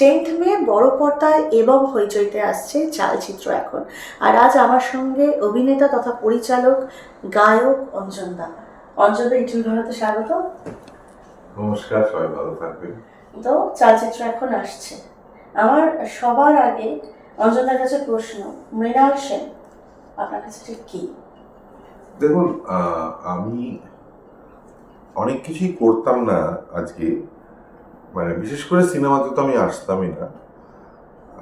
Tenth মে বড় পর্দায় এবং হইচইতে আসছে চালচিত্র এখন। আর আজ আমার সঙ্গে অভিনেতা তথা পরিচালক গায়ক অঞ্জন দা। অঞ্জন দা ইন্টারভিউ ঘরাতে স্বাগত। নমস্কার সবাই ভালো থাকবেন। তো চালচিত্র এখন আসছে। আমার সবার আগে অঞ্জনদার কাছে প্রশ্ন মৃণাল সেন আপনার কাছে ঠিক কি? দেখুন আমি অনেক কিছুই করতাম না আজকে। মানে বিশেষ করে সিনেমাতে তো আমি আসতামই না।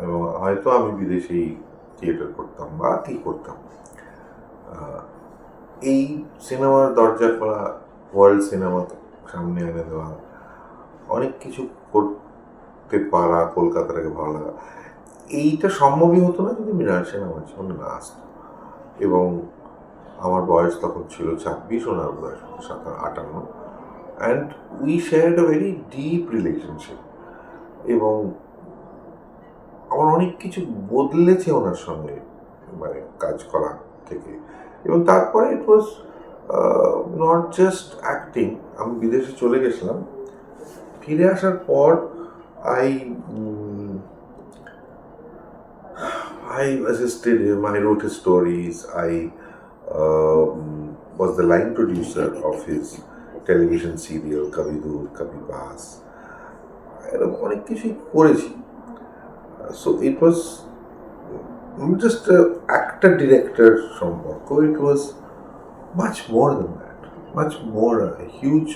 এবং হয়তো আমি বিদেশেই থিয়েটার করতাম বা কি করতাম। এই সিনেমার দরজা খোলা ওয়ার্ল্ড সিনেমা সামনে এনে দেওয়া, অনেক কিছু করতে পারা কলকাতাটাকে ভালো লাগা, এইটা সম্ভবই হতো না যদি মৃণাল সেন আমার জীবনে না আসতো। এবং আমার বয়স তখন ছিল ছাব্বিশ, ওনার বয়স সাতান্ন আটান্ন and we share a very deep relationship এবং আমার অনেক কিছু বদলেছে ওনার সঙ্গে মানে কাজ করা থেকে এবং তারপরে it was not just acting আমি বিদেশে চলে গেছিলাম ফিরে আসার পর I I assisted him. I. I um, was the line producer of his television serial Kabhi Dur Kabhi Paas. এরকম অনেক কিছুই করেছি so it was just actor director সম্পর্ক it was much more than that much more huge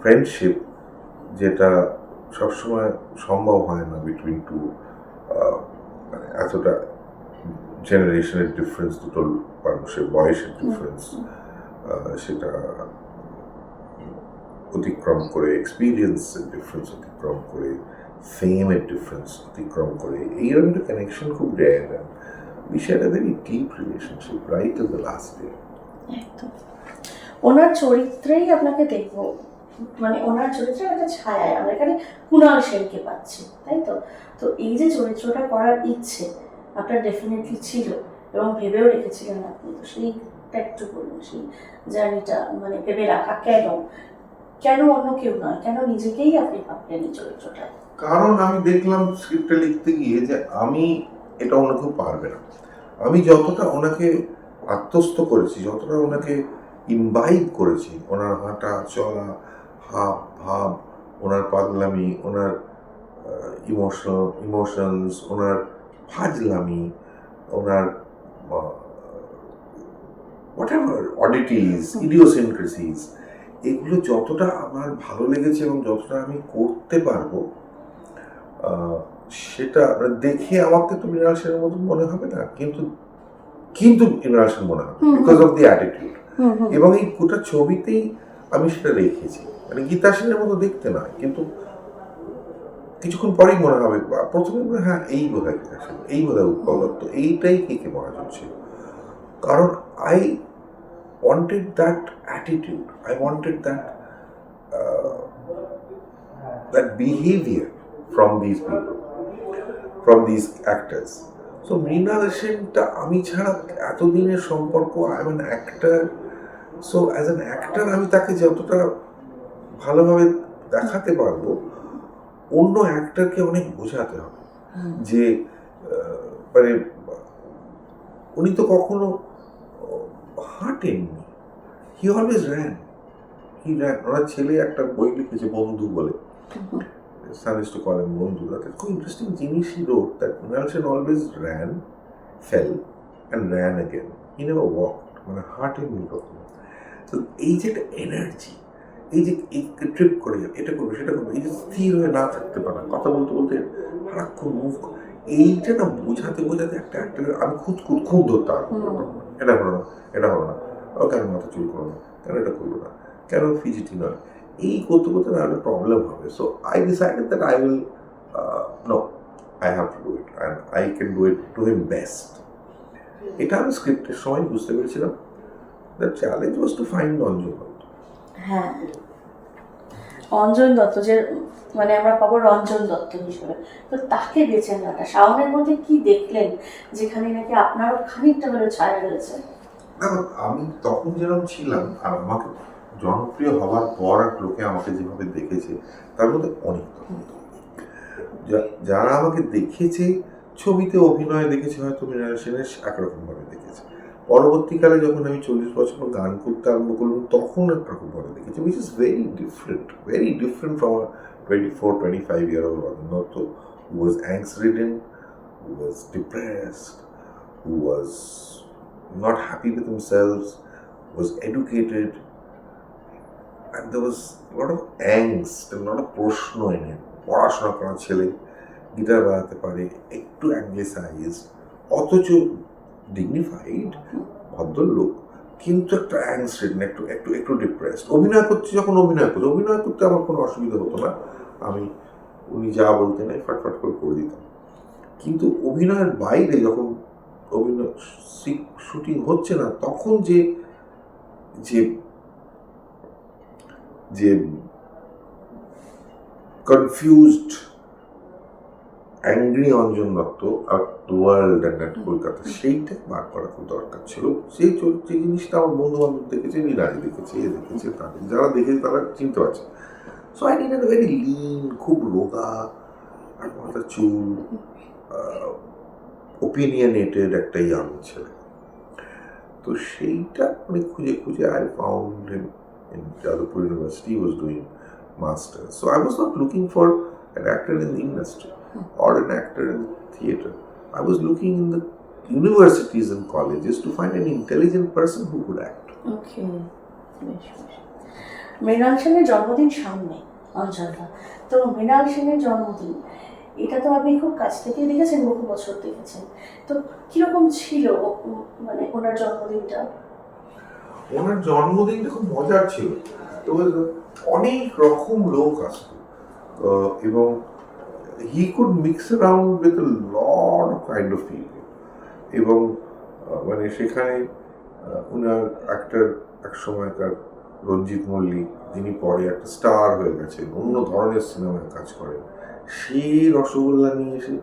friendship যেটা সবসময় সম্ভব হয় না বিটুইন টু মানে এতটা জেনারেশনের ডিফারেন্স দুটো মানুষের বয়সের ডিফারেন্স সেটা অতিক্রম করে এক্সপিরিয়েন্সের ডিফারেন্স অতিক্রম করে ফেমের ডিফারেন্স অতিক্রম করে এইরকম একটা কানেকশন খুব rare we share a very deep relationship right in the last day ওনার চরিত্রেই আপনাকে দেখব মানে ওনার চরিত্রের একটা ছায়ায়, আমরা এখানে কুণাল সেনকে পাচ্ছি, তাই তো? তো এই যে চরিত্রটা করার ইচ্ছে আপনার ডেফিনেটলি ছিল এবং ভেবেও রেখেছিলেন আপনি, তো সেইটা একটু বলুন, সেই জার্নিটা মানে ভেবে রাখা কেন কেন অন্য কেউ নয় কেন নিজেকেই আপনি ভাবলেন এই চরিত্রটা? কারণ আমি দেখলাম স্ক্রিপ্টটা লিখতে গিয়ে যে আমি এটা কেউ পারবে না। আমি যতটা ওনাকে আত্মস্থ করেছি যতটা ওনাকে ইমবাইব করেছি ওনার হাঁটা চলা হাব ভাব ওনার পাগলামি ওনার ইমোশন ইমোশনস ওনার ফাজলামি ওনার হোয়াট এভার অডিটিস ইডিওসিনক্রেসিস এগুলো যতটা আমার ভালো লেগেছে এবং যতটা আমি করতে পারব সেটা মানে দেখে আমাকে তো মৃণাল সেনের মতন মনে হবে না কিন্তু কিন্তু মৃণাল সেন মনে হবে। বিকজ অফ দি অ্যাটিটিউড এবং এই গোটা ছবিতেই আমি সেটা রেখেছি। মানে গীতা সেনের মতো দেখতে নয় কিন্তু কিছুক্ষণ পরেই মনে হবে প্রথমে মনে হ্যাঁ এই বোধ হয় গীতা সেন এই বোধ হয় উৎপল দত্ত এইটাই কে কে মহাজন ছিল। কারণ I wanted that attitude I wanted that that behaviour from this people from this actors so Mrinal সেনটা আমি ছাড়া এতদিনের সম্পর্ক I am actor so as an actor আমি তাকে যতটা ভালোভাবে দেখাতে পারব অন্য অ্যাক্টারকে অনেক বোঝাতে হবে। যে মানে উনি তো কখনো হাঁটেননি he always ran he ran ওনার ছেলে একটা বই লিখেছে বন্ধু বলে call him Bondu. That is quite interesting জিনিস he wrote that Nelson always ran, fell, and ran again. He never walked. মানে হাঁটেননি কখনো তো এই যে একটা এনার্জি এই যে ট্রিপ করে এটা করবে সেটা করবে এই যে স্থির হয়ে না থাকতে পারা কথা বলতে বলতে সারাক্ষণ মুভ এইটা না বোঝাতে বোঝাতে একটা একটা আমি খুদ খুদ খুব ধরতাম। এটা করো না, এটা হলো না। ও কেন মাথা চুল করো না কেন এটা করব না কেন ফিজিটি নয়। এই করতে করতে না একটা প্রবলেম হবে। So I decided that I will no I have to do it and I can do it to him best এটা আমি স্ক্রিপ্টের সময় বুঝতে পেরেছিলাম। The challenge was to find Anjan হ্যাঁ। অঞ্জন দত্ত, যে মানে আমরা পাবো রঞ্জন দত্ত হিসেবে। তো তাকে বেছে নেওয়াটা, শাওনের মধ্যে কি দেখলেন যেখানে নাকি আপনারও খানিকটা হলেও ছায়া রয়েছে? দেখো আমি তখন যেরকম ছিলাম, আর আমাকে জনপ্রিয় হওয়ার পর আর লোকে আমাকে যেভাবে দেখেছে, তার মধ্যে অনেক। যারা আমাকে দেখেছে, ছবিতে অভিনয় দেখেছে হয়তো মৃণাল সেনের একরকম ভাবে দেখেছে পরবর্তীকালে যখন আমি চল্লিশ বছর গান করতে আরম্ভ করলাম তখন একরকম ভাবে দেখেছি which is very different very different from twenty four twenty five year old was angst ridden, who was depressed, who was not happy with themselves, was educated, and there was a lot of angst and a প্রশ্ন it. পড়াশোনা করা ছেলে guitar বাজাতে পারে একটু অ্যাংলিসাইজ অথচ dignified ভদ্রলোক, কিন্তু একটা অ্যাংস রিডেন একটু একটু একটু ডিপ্রেসড অভিনয় করছে যখন অভিনয় করছে অভিনয় করতে আমার কোনো অসুবিধা হতো না। আমি, উনি যা বলতেন, আমি ফাটফাট করে করে দিতাম। কিন্তু অভিনয়ের বাইরে যখন অভিনয় শুটিং হচ্ছে না, তখন যে যে যে কনফিউজড অ্যাংরি অঞ্জন দত্ত আর ওয়ার্ল্ড অ্যান্ড অ্যাট কলকাতা সেইটা বার করা খুব দরকার ছিল। সেই চরিত্র- জিনিসটা আমার বন্ধু বান্ধব দেখেছে মিরাজি দেখেছে এ দেখেছে তাদের যারা দেখেছে তারা চিনতে পারছে। So I need very lean খুব রোগা আর মাথা চুল ওপিনিয়নেটেড একটা ইয়াং ছেলে। তো সেইটা আমি খুঁজে খুঁজে I found him University, he was doing masters. So I was not looking for an actor in the industry or an actor in theatre. I was looking in the universities and colleges to find an intelligent person who could act. বেশ মৃণাল সেনের জন্মদিন সামনে। অঞ্চলটা। তো মৃণাল সেনের জন্মদিন এটা তো আপনি খুব কাছ থেকে দেখেছেন বহু বছর দেখেছেন। তো কীরকম ছিল মানে ওনার জন্মদিনটা? ওনার জন্মদিনটা খুব মজার ছিল। তো অনেক রকম লোক আসতো। আহ, এবং he could mix around with lot of kind of people এবং মানে সেখানে উনার একটা এক সময়কার রঞ্জিত মল্লিক, যিনি পরে একটা স্টার হয়ে গেছেন, অন্য ধরনের সিনেমায় কাজ করেন, সে রসগোল্লা নিয়ে এসে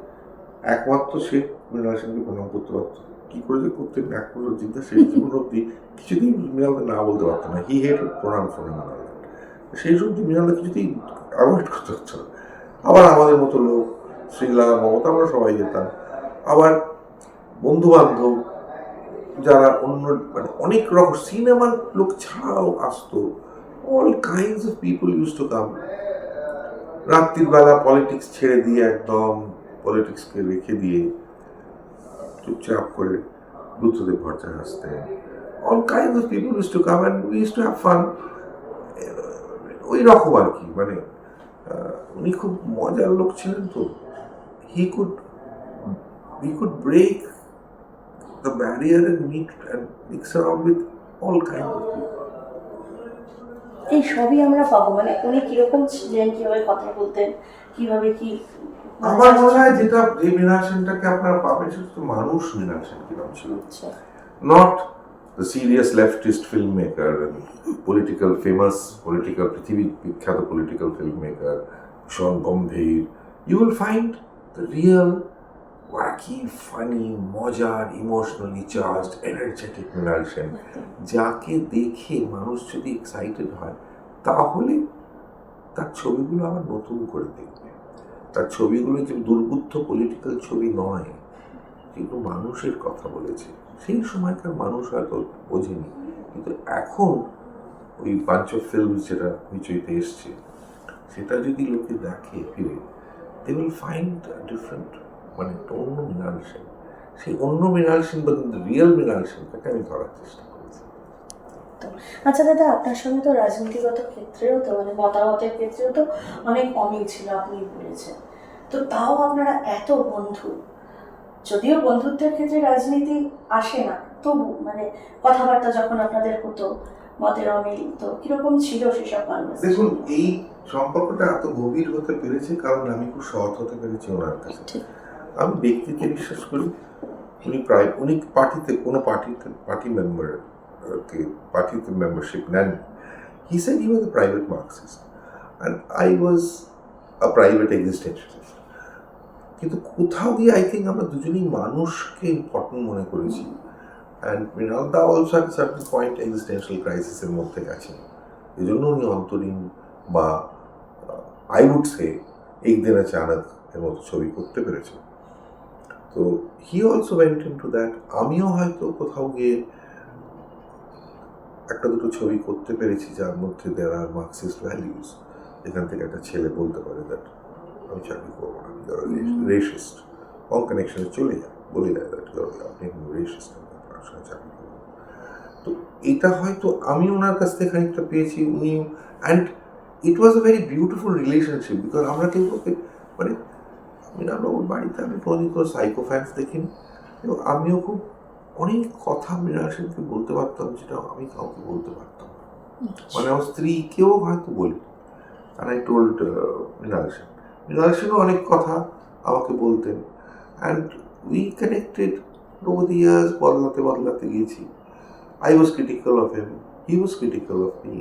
একমাত্র সে মৃণাল সেনকে প্রণাম করতে পারতো। কি করে যে করতেন? একমাত্র চিন্তা, সেই জীবন অব্দি কিছুতেই মৃণালকে না বলতে পারতো না। হি হেড প্রণাম ফোন সেই সব মৃণালকে কিছুতেই অ্যাভয়েড করতে হতো না। আবার আমাদের মতো লোক শ্রীলা মমতা, আমরা সবাই যেতাম। আবার বন্ধু বান্ধব যারা অন্য মানে অনেক রকম সিনেমার লোক ছাড়াও আসতো। All kinds of people use to come রাত্রির বেলা পলিটিক্স ছেড়ে দিয়ে একদম পলিটিক্সকে রেখে দিয়ে চুপচাপ করে বুদ্ধদেব ভট্টাচার্য আসতেন all kind of people use to come and use to have fun ওই রকম আর কি মানে উনি খুব মজার লোক ছিলেন তো। He could he could break the barrier and meet and mix around with all kind of people এই সবই আমরা পাবো। মানে উনি কীরকম ছিলেন কীভাবে কথা বলতেন কীভাবে কি আমার মনে হয় যেটা যে মৃণাল সেনটাকে আপনারা পাবেন সেটা তো মানুষ মৃণাল সেন কিরম ছিল not the serious leftist filmmaker and political famous political পৃথিবী বিখ্যাত political filmmaker Sean Gambhir you will find the real, wacky, funny, মজার, emotionally charged, energetic মৃণাল যাকে দেখে মানুষ যদি এক্সাইটেড হয়, তাহলে তার ছবিগুলো আবার নতুন করে দেখবে। তার ছবিগুলো যে দুর্বুদ্ধ পলিটিক্যাল ছবি নয় যেগুলো মানুষের কথা বলেছে। সেই সময়কার মানুষ হয়তো বোঝেনি, কিন্তু এখন ওই পাঞ্চ ফিল্ম যেটা হইচইতে এসছে সেটা যদি লোকে দেখে ফিরে দে উইল ফাইন্ড ডিফারেন্ট মানে একটা অন্য মৃণাল সেন সেই অন্য মৃণাল সেন বা রিয়েল মৃণাল সেনটাকে আমি ধরার চেষ্টা করেছি। আচ্ছা দাদা আপনার সঙ্গে তো রাজনীতিগত ক্ষেত্রেও তো মানে মতামতের ক্ষেত্রেও তো অনেক অমিল ছিল আপনি বলেছেন। তো তাও আপনারা এত বন্ধু যদিও বন্ধুত্বের ক্ষেত্রে রাজনীতি আসে না তবু মানে কথাবার্তা যখন আপনাদের হতো মতের অমিল তো কীরকম ছিল সেসব দেখুন এই সম্পর্কটা এত গভীর হতে পেরেছে কারণ আমি খুব সৎ হতে পেরেছি ওনার কাছে। আমি ব্যক্তিকে বিশ্বাস করি উনি প্রায় উনি পার্টিতে কোনো পার্টিতে পার্টি মেম্বার কে পার্টিতে মেম্বারশিপ নেন he said he was a private Marxist and I was a private existentialist কিন্তু কোথাও গিয়ে আই থিঙ্ক আমরা দুজনেই মানুষকে ইম্পর্টেন্ট মনে করেছি। And Mrinal da also at certain point existential ক্রাইসিসের মধ্যে গেছেন। এই জন্য উনি অন্তরীণ বা আই উড সে এক দিন আচানক এর মতো ছবি করতে পেরেছে। তো he also went into that আমিও হয়তো কোথাও গিয়ে একটা দুটো ছবি করতে পেরেছি যার মধ্যে দেয়ার আর মার্কসিস্ট ভ্যালিউস এখান থেকে একটা ছেলে বলতে পারে দ্যাট আমি চাকরি করব না রেশিস্ট কম কানেকশনে চলে যায় বলে যায় দ্যাট আপনি রেশিস্ট আপনার সঙ্গে চাকরি করব তো এটা হয়তো আমি ওনার কাছ থেকে খানিকটা পেয়েছি। উনি and it was a very beautiful relationship because আমরা কেউ ওকে মানে আমি আমরা ওর বাড়িতে আমি কোনোদিন কোনো সাইকো ফ্যান্স দেখিনি। এবং আমিও খুব অনেক কথা মৃণাল সেনকে বলতে পারতাম যেটা আমি কাউকে বলতে পারতাম মানে আমার স্ত্রীকেও হয়তো বলি। আর আই টোল্ড মৃণাল সেন মৃণাল সেনও অনেক কথা আমাকে বলতেন। And we connected over the years বদলাতে বদলাতে গিয়েছি। I was critical of him he was critical of me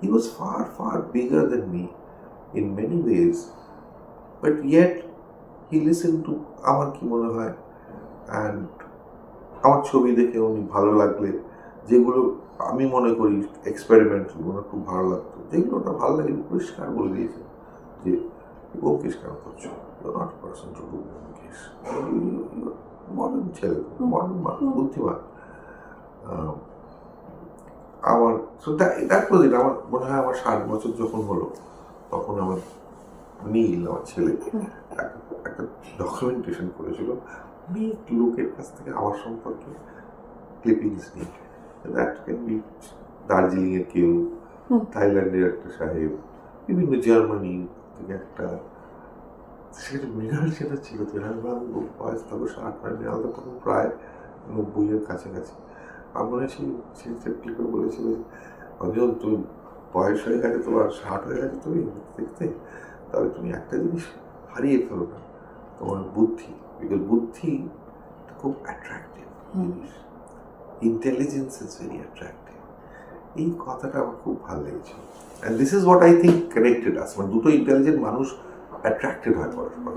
he was far far bigger than me in many ways but yet he listen to আমার কি মনে হয় and আমার ছবি দেখে উনি ভালো লাগলে যেগুলো আমি মনে করি এক্সপেরিমেন্ট ওনার খুব ভালো লাগতো। যেগুলো ওটা ভালো লাগে পরিষ্কার বলে দিয়েছে যে ব্যোমকেশ কেন করছ? Not person to do Byomkesh modern ছেলে মডার্ন বুদ্ধিমান। আমার দ্যাট ওয়াজ ইট আমার মনে হয় আমার ষাট বছর যখন হলো তখন আমার নীল আমার ছেলে একটা- ডকুমেন্টেশন করেছিল অনেক লোকের কাছ থেকে আমার সম্পর্কে ক্লিপিংস নিয়ে। দ্যাট ক্যান বি দার্জিলিংয়ের কেউ থাইল্যান্ডের একটা সাহেব বিভিন্ন জার্মানি থেকে একটা সেটা মৃণাল সেটা ছিল বাবু বয়স তখন ষাট নয় মৃণাল তখন প্রায় নব্বইয়ের কাছাকাছি। আমার সেই সেই ক্লিপে বলেছিল অঞ্জন তুমি বয়স হয়ে গেছে তোমার ষাট হয়ে গেছে তুমি দেখতে তবে তুমি একটা জিনিস হারিয়ে ফেলো না তোমার বুদ্ধি বিকজ বুদ্ধি খুব অ্যাট্রাক্টিভ জিনিস। ইন্টেলিজেন্স ইজ ভেরি অ্যাট্রাক্টিভ এই কথাটা আমার খুব ভালো লেগেছিল and this is what I think connected us মানে দুটো ইন্টেলিজেন্ট মানুষ অ্যাট্রাক্টেড হয় পরস্পর।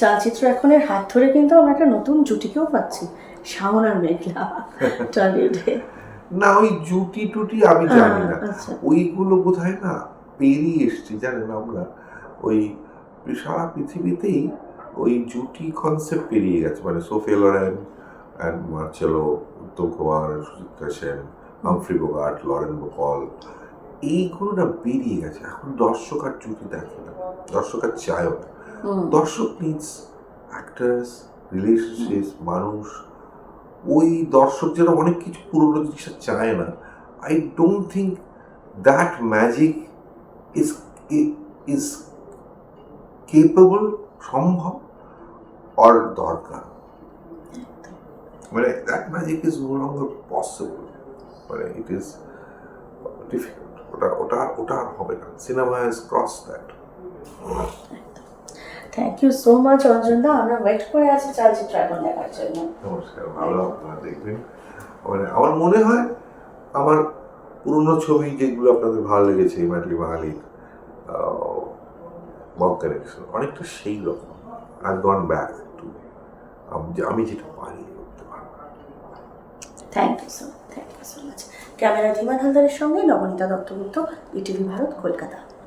চালচিত্র এখনের হাত ধরে কিন্তু আমরা একটা নতুন জুটিকেও পাচ্ছি। শাওন আর মেঘলা টলিউডে। না ওই জুটি টুটি আমি জানি না। আচ্ছা। ওইগুলো বোধ হয় না পেরিয়ে এসছি জানেন আমরা? ওই সারা পৃথিবীতেই ওই জুটি কনসেপ্ট পেরিয়ে গেছে মানে Sophia Loren and Marcello Uttam Kumar Suchitra Sen Humphrey Bogart Lauren Bacall এইগুলো না বেরিয়ে গেছে। এখন দর্শক আর জুটি দেখে না। দর্শক আর চায়ও না। দর্শক নিডস অ্যাক্টার্স রিলেশনশিপ মানুষ ওই দর্শক যেন অনেক কিছু পুরোনো জিনিসটা চায় না। I don't think that magic is is capable সম্ভব অর দরকার। মানে that magic is no longer possible মানে ইট ইজ ডিফিকাল্ট ওটা ওটা ওটা আর হবে না। Cinema has cross that thank you so much Anjanda আমরা ওয়েট করে আছি চালচিত্র এখন দেখার জন্য। নমস্কার ভালো আপনারা দেখবেন। মানে আমার মনে হয় আমার পুরনো ছবি যেগুলো আপনাদের ভালো লেগেছে মাটলি বাঙালির মক কানেকশন অনেকটা সেই রকম। আই গন ব্যাক টু আমি যেটা পারি করতে পারব। Thank you so thank you so much camera Dhiman হালদারের সঙ্গে নবনীতা দত্তগুপ্ত ইটিভি ভারত কলকাতা।